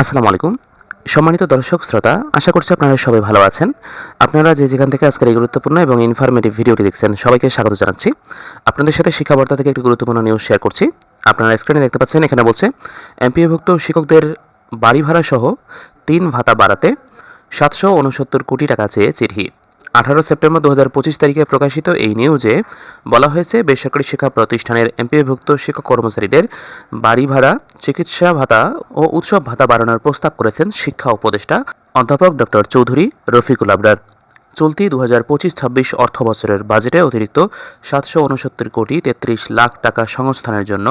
আসসালামু আলাইকুম। সম্মানিত দর্শক, শ্রোতা, আশা করছি আপনারা সবাই ভালো আছেন। আপনারা যে যেখান থেকে আজকের এই গুরুত্বপূর্ণ এবং ইনফরমেটিভ ভিডিওটি দেখছেন, সবাইকে স্বাগত জানাচ্ছি। আপনাদের সাথে শিক্ষাবার্তা থেকে একটি গুরুত্বপূর্ণ নিউজ শেয়ার করছি। আপনারা স্ক্রিনে দেখতে পাচ্ছেন, এখানে বলছে এমপিওভুক্ত শিক্ষকদের বাড়ি ভাড়া সহ তিন ভাতা বাড়াতে সাতশো উনসত্তর কোটি টাকা চেয়ে চিঠি। আঠারো সেপ্টেম্বর দু হাজার পঁচিশ তারিখে প্রকাশিত এই নিউজে বলা হয়েছে, বেসরকারি শিক্ষা প্রতিষ্ঠানের এমপিওভুক্ত শিক্ষক কর্মচারীদের বাড়ি ভাড়া চিকিৎসা ভাতা ও উৎসব ভাতা বাড়ানোর প্রস্তাব করেছেন শিক্ষা উপদেষ্টা অধ্যাপক ডক্টর চৌধুরী রফিকুল আবরার। চলতি দু হাজার পঁচিশ ছাব্বিশ অর্থ বছরের বাজেটে অতিরিক্ত সাতশো উনসত্তর কোটি তেত্রিশ লাখ টাকা সংস্থানের জন্য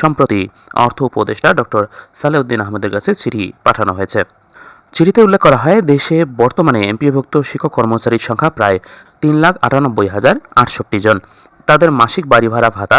সম্প্রতি অর্থ উপদেষ্টা ডক্টর সালেউদ্দিন আহমেদের কাছে চিঠি পাঠানো হয়েছে। চিঠিতে উল্লেখ করা হয়, দেশে বর্তমানে এমপিভুক্ত শিক্ষক কর্মচারীর সংখ্যা প্রায় তিন লাখ আটানব্বই হাজার আটষট্টি জন। তাদের মাসিক বাড়ি ভাড়া ভাতা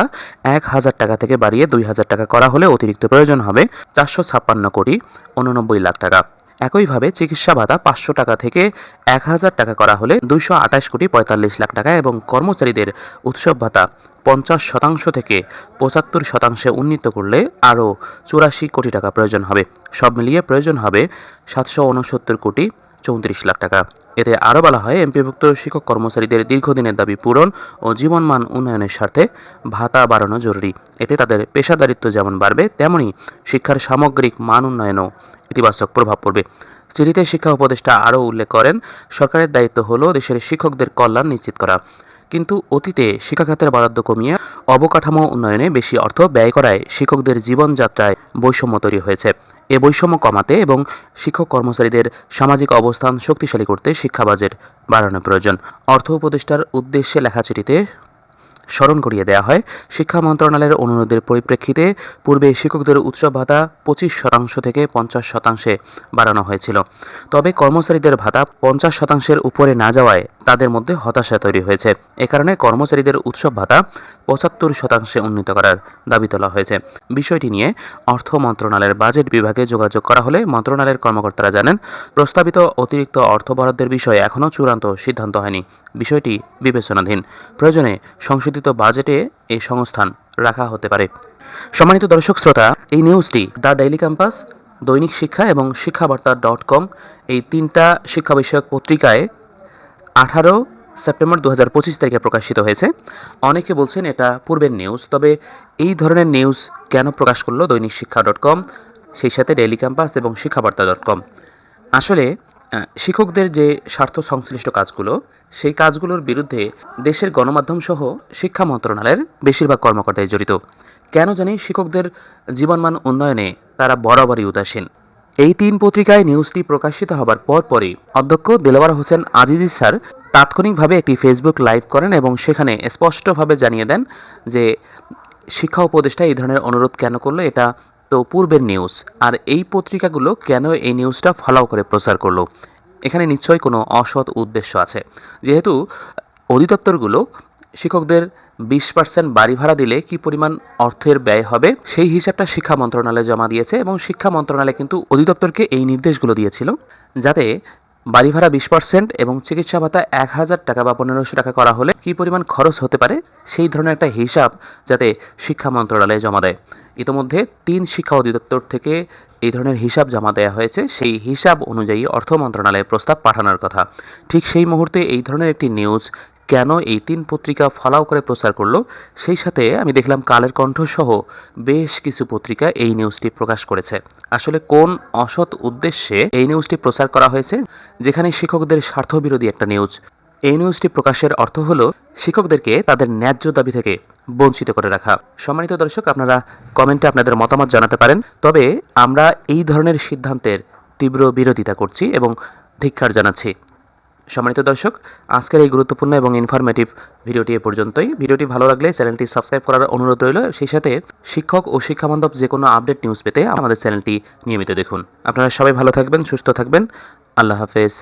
এক হাজার টাকা থেকে বাড়িয়ে দুই হাজার টাকা করা হলে অতিরিক্ত প্রয়োজন হবে চারশো ছাপ্পান্ন কোটি উননব্বই লাখ টাকা। একইভাবে চিকিৎসা ভাতা পাঁচশো টাকা থেকে এক হাজার টাকা করা হলে দুইশো আঠাশ কোটি পঁয়তাল্লিশ লাখ টাকা এবং কর্মচারীদের উৎসব ভাতা পঞ্চাশ শতাংশ থেকে পঁচাত্তর শতাংশে উন্নীত করলে আরও চুরাশি কোটি টাকা প্রয়োজন হবে। সব মিলিয়ে প্রয়োজন হবে সাতশো উনসত্তর কোটি চৌত্রিশ লাখ টাকা। এতে আরও বলা হয়, এমপিভুক্ত শিক্ষক কর্মচারীদের দীর্ঘদিনের দাবি পূরণ ও জীবনমান উন্নয়নের স্বার্থে ভাতা বাড়ানো জরুরি। এতে তাদের পেশাদারিত্ব যেমন বাড়বে, তেমনি শিক্ষার সামগ্রিক মান উন্নয়নও ইতিবাচক প্রভাব পড়বে। চিঠিতে শিক্ষা উপদেষ্টা আরও উল্লেখ করেন, সরকারের দায়িত্ব হল দেশের শিক্ষকদের কল্যাণ নিশ্চিত করা। কিন্তু অতীতে শিক্ষাখাতের বরাদ্দ কমিয়ে অবকাঠামো উন্নয়নে বেশি অর্থ ব্যয় করায় শিক্ষকদের জীবনযাত্রায় বৈষম্য তৈরি হয়েছে। এ বৈষম্য কমাতে এবং শিক্ষক কর্মচারীদের সামাজিক অবস্থান শক্তিশালী করতে শিক্ষা বাজেট বাড়ানো প্রয়োজন। অর্থ উপদেষ্টার উদ্দেশ্যে লেখা চিঠিতে স্মরণ করিয়ে দেওয়া হয়। শিক্ষা মন্ত্রণালয়ের অনুরোধের পরিপ্রেক্ষিতে পূর্বে শিক্ষকদের উৎসব ভাতা পঁচিশ শতাংশ থেকে পঞ্চাশ শতাংশে বাড়ানো হয়েছিল। তবে কর্মচারীদের ভাতা পঞ্চাশ শতাংশের উপরে না যাওয়ায় তাদের মধ্যে হতাশা তৈরি হয়েছে। এ কারণে কর্মচারীদের উৎসব ভাতা পঁচাত্তর শতাংশে উন্নীত করার দাবি তোলা হয়েছে। বিষয়টি নিয়ে অর্থ মন্ত্রণালয়ের বাজেট বিভাগে যোগাযোগ করা হলে মন্ত্রণালয়ের কর্মকর্তারা জানেন, প্রস্তাবিত অতিরিক্ত অর্থ বরাদ্দের বিষয়ে এখনও চূড়ান্ত সিদ্ধান্ত হয়নি। বিষয়টি বিবেচনাধীন। প্রয়োজনে সংশোধিত বাজেটে এই সংস্থান রাখা হতে পারে। সম্মানিত দর্শক শ্রোতা, এই নিউজটি দ্য ডেইলি ক্যাম্পাস, দৈনিক শিক্ষা এবং শিক্ষাবার্তা ডট কম এই তিনটা শিক্ষা বিষয়ক পত্রিকায় আঠারো সেপ্টেম্বর দু হাজার পঁচিশ তারিখে প্রকাশিত হয়েছে। অনেকে বলছেন এটা পূর্বের নিউজ, তবে এই ধরনের নিউজ কেন প্রকাশ করল দৈনিক শিক্ষা ডট কম, সেই সাথে ডেইলি ক্যাম্পাস এবং শিক্ষাবার্তা ডট কম? আসলে শিক্ষকদের যে স্বার্থ সংশ্লিষ্ট কাজগুলো, সেই কাজগুলোর বিরুদ্ধে দেশের গণমাধ্যম সহ শিক্ষা মন্ত্রণালয়ের বেশিরভাগ কর্মকর্তাই জড়িত। কেন জানি শিক্ষকদের জীবনমান উন্নয়নে তারা বরাবরই উদাসীন। এই তিন পত্রিকায় নিউজটি প্রকাশিত হবার পরপরই অধ্যক্ষ দেলোয়ার হোসেন আজিজি স্যার তাৎক্ষণিকভাবে একটি ফেসবুক লাইভ করেন এবং সেখানে স্পষ্টভাবে জানিয়ে দেন যে শিক্ষা উপদেষ্টা এই ধরনের অনুরোধ কেন করল, এটা তো পূর্বের নিউজ আর এই পত্রিকাগুলো কেন এই নিউজটা ফলো করে প্রচার করল? এখানে নিশ্চয়ই কোনো অসৎ উদ্দেশ্য আছে। যেহেতু অধিদপ্তরগুলো শিক্ষকদের বিশ পার্সেন্ট বাড়ি ভাড়া দিলে কি পরিমাণ অর্থের ব্যয় হবে, সেই হিসাবটা শিক্ষা মন্ত্রণালয়ে জমা দিয়েছে এবং শিক্ষা মন্ত্রণালয় কিন্তু অধিদপ্তরকে এই নির্দেশগুলো দিয়েছিল যাতে বাড়ি ভাড়া বিশ পার্সেন্ট এবং চিকিৎসা ভাতা এক হাজার টাকা বা পনেরোশো টাকা করা হলে কি পরিমাণ খরচ হতে পারে? সেই ধরনের একটা হিসাব যাতে শিক্ষা মন্ত্রণালয়ে জমা দেয়। ইতিমধ্যে তিন শিক্ষা অধিদপ্তর থেকে এই ধরনের হিসাব জমা দেওয়া হয়েছে। সেই হিসাব অনুযায়ী অর্থ মন্ত্রণালয়ে প্রস্তাব পাঠানোর কথা। ঠিক সেই মুহূর্তে এই ধরনের একটি নিউজ কেন এই তিন পত্রিকা ফলাও করে প্রচার করল? সেই সাথে আমি দেখলাম কালের কণ্ঠ সহ বেশ কিছু পত্রিকা এই নিউজটি প্রকাশ করেছে। আসলে কোন অসৎ উদ্দেশ্যে এই নিউজটি প্রচার করা হয়েছে? যেখানে শিক্ষকদের স্বার্থবিরোধী একটা নিউজ এই নিউজটি প্রকাশের অর্থ হলো শিক্ষকদেরকে তাদের ন্যায্য দাবি থেকে বঞ্চিত করে রাখা। সম্মানিত দর্শক, আপনারা কমেন্টে আপনাদের মতামত জানাতে পারেন। তবে আমরা এই ধরনের সিদ্ধান্তের তীব্র বিরোধিতা করছি এবং ধিক্ষার জানাচ্ছি। সম্মানিত দর্শক, আজকের এই গুরুত্বপূর্ণ এবং ইনফরমেটিভ ভিডিওটি এ পর্যন্তই। ভিডিওটি ভালো লাগলে চ্যানেলটি সাবস্ক্রাইব করার অনুরোধ রইল। সেই সাথে শিক্ষক ও শিক্ষাবান্ধব যে কোনো আপডেট নিউজ পেতে আমাদের চ্যানেলটি নিয়মিত দেখুন। আপনারা সবাই ভালো থাকবেন, সুস্থ থাকবেন। আল্লাহ হাফেজ।